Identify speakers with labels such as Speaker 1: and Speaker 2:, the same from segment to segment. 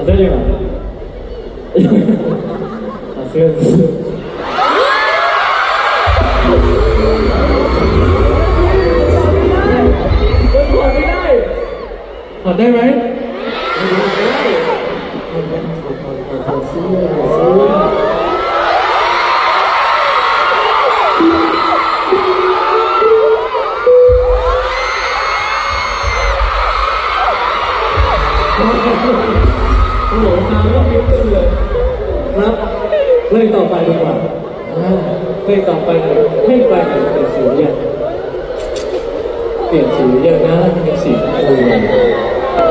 Speaker 1: เอาเสื้อยังไงเอาเสื้อถอดไม่ได้ถอดได้ไหมไม่ได้ถอดถอดถอดถอดเสื้อถอดเสื้อ โอ้โหทางก็มิ้วขึ้นเลยครับเพลงต่อไปดีกว่าอ่าเพลงต่อไปเลยให้ไปเปลี่ยนสียังเปลี่ยนสียังนะเป็นสีชมพูเลยเอา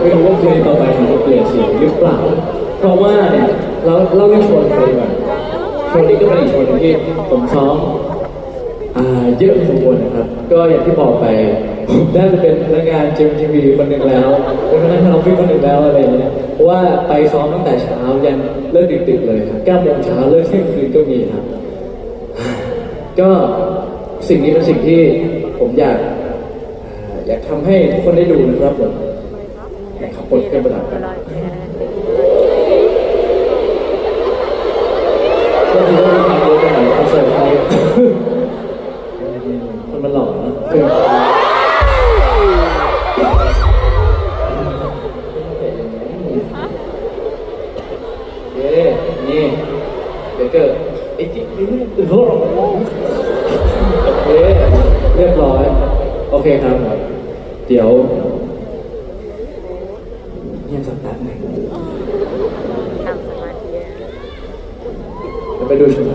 Speaker 1: ไม่รู้ว่าเพลงต่อไปมันจะเปลี่ยนสีหรือเปล่า เพราะว่าเนี่ยเราเราเล่นโชว์ไปก่อนโชว์นี้ก็เป็นอีกชว์หนึงที่ผมซ้อมอ่าเยอะพอสมควรนะครับ ก็อย่างที่บอกไปผมได้จะเป็นพนักงานเจมทีวีคนหนึ่งแล้วเป็นพนักงานออฟฟิศคนหนึ่งแล้วอะไรอย่างเงี้ย ว่าไปซ้อมตั้งแต่เช้ายันเลิกดึกๆเลยครับ9โมงเช้าเลิกเที่ยงคืนก็มีครับ ก็สิ่งนี้เป็นสิ่งที่ผมอยากอยากทำให้ทุกคนได้ดูนะครับผมนะครับรถเครื่องประดับ เย้นี่เดี๋ยวเกิดไอ้จิ๊กนี่ตื่นโลกโอเค เรียบร้อย โอเคครับ เดี๋ยวเงียบสักแป๊บหนึง
Speaker 2: ทำสมาธิ
Speaker 1: เดี๋ยวไปดูชุด